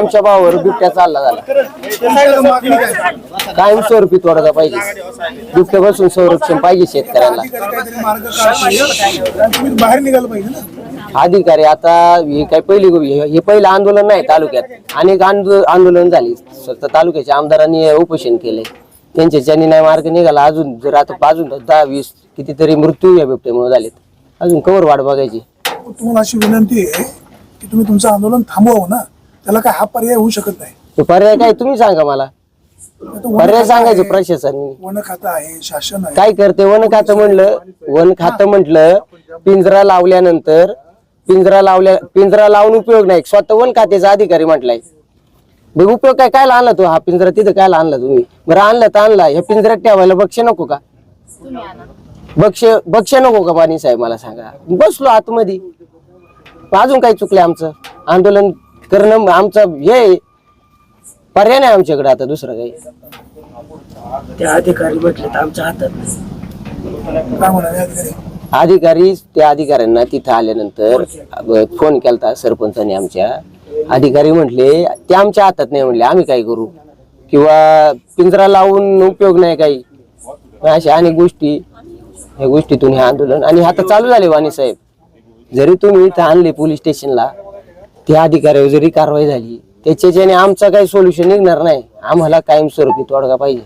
आमच्या भावावर बिबट्या चालला झाला. कायमस्वरूपी तोडगा पाहिजे? बिबट्यापासून संरक्षण पाहिजे शेतकऱ्यांना. अधिकारी बाहेर निघालं पाहिजे अधिकारी आता हे काय पहिली हे हे पहिलं आंदोलन नाही तालुक्यात. अनेक आंदो- आंदोलन झाली. स्वतः तालुक्याच्या आमदारांनी उपोषण केले त्यांच्याच्यानी नाही मार्ग निघाला अजून जर आता अजून दहा वीस कितीतरी मृत्यू या बिबट्यामुळे झालेत. अजून कवर वाट बघायची. तुम्हाला अशी विनंती आहे की तुम्ही तुमचं आंदोलन थांबवावं ना. त्याला काय हा पर्याय होऊ शकत नाही. तो पर्याय काय तुम्ही सांगा मला. वन पर्याय खातं सांगायचे आहे, प्रशासनाने. वन खातं आहे शासन आहे. काय करते? वन खातं म्हणलं वन खातं म्हटलं पिंजरा लावल्यानंतर पिंजरा लावल्या पिंजरा लावून उपयोग नाही. स्वतः वन खात्याचा अधिकारी म्हटलाय. मग उपयोग काय काय आणला तो? हा पिंजरा तिथं काय आणला तुम्ही? बरं आणलं तर आणला. ह्या पिंजऱ्यात ठेवायला बक्ष नको का? बक्ष बक्ष नको का पाणी साहेब मला सांगा. बसलो आतमध्ये. अजून काही चुकलं आमचं? आंदोलन करणं आमचं हे. पर्याय नाही आमच्याकडे आता दुसरं काही. ते अधिकारी म्हटले तर आमच्या हातात नाही. काय म्हणाले अधिकारी? अधिकारी त्या अधिकाऱ्यांना तिथं आल्यानंतर अ, फोन केलता सरपंचाने आमच्या. अधिकारी म्हटले ते आमच्या हातात नाही. म्हणले आम्ही काय करू? किंवा पिंजरा लावून उपयोग नाही काही. अशा अनेक गोष्टी या गोष्टीतून हे आंदोलन. आणि आता चालू झाले वाणी साहेब. जरी तुम्ही इथं आणले पोलीस स्टेशनला त्या अधिकाऱ्यावर जरी कारवाई झाली त्याच्याने आमचं काही सोल्युशन निघणार नाही. आम्हाला कायमस्वरूपी तोडगा पाहिजे.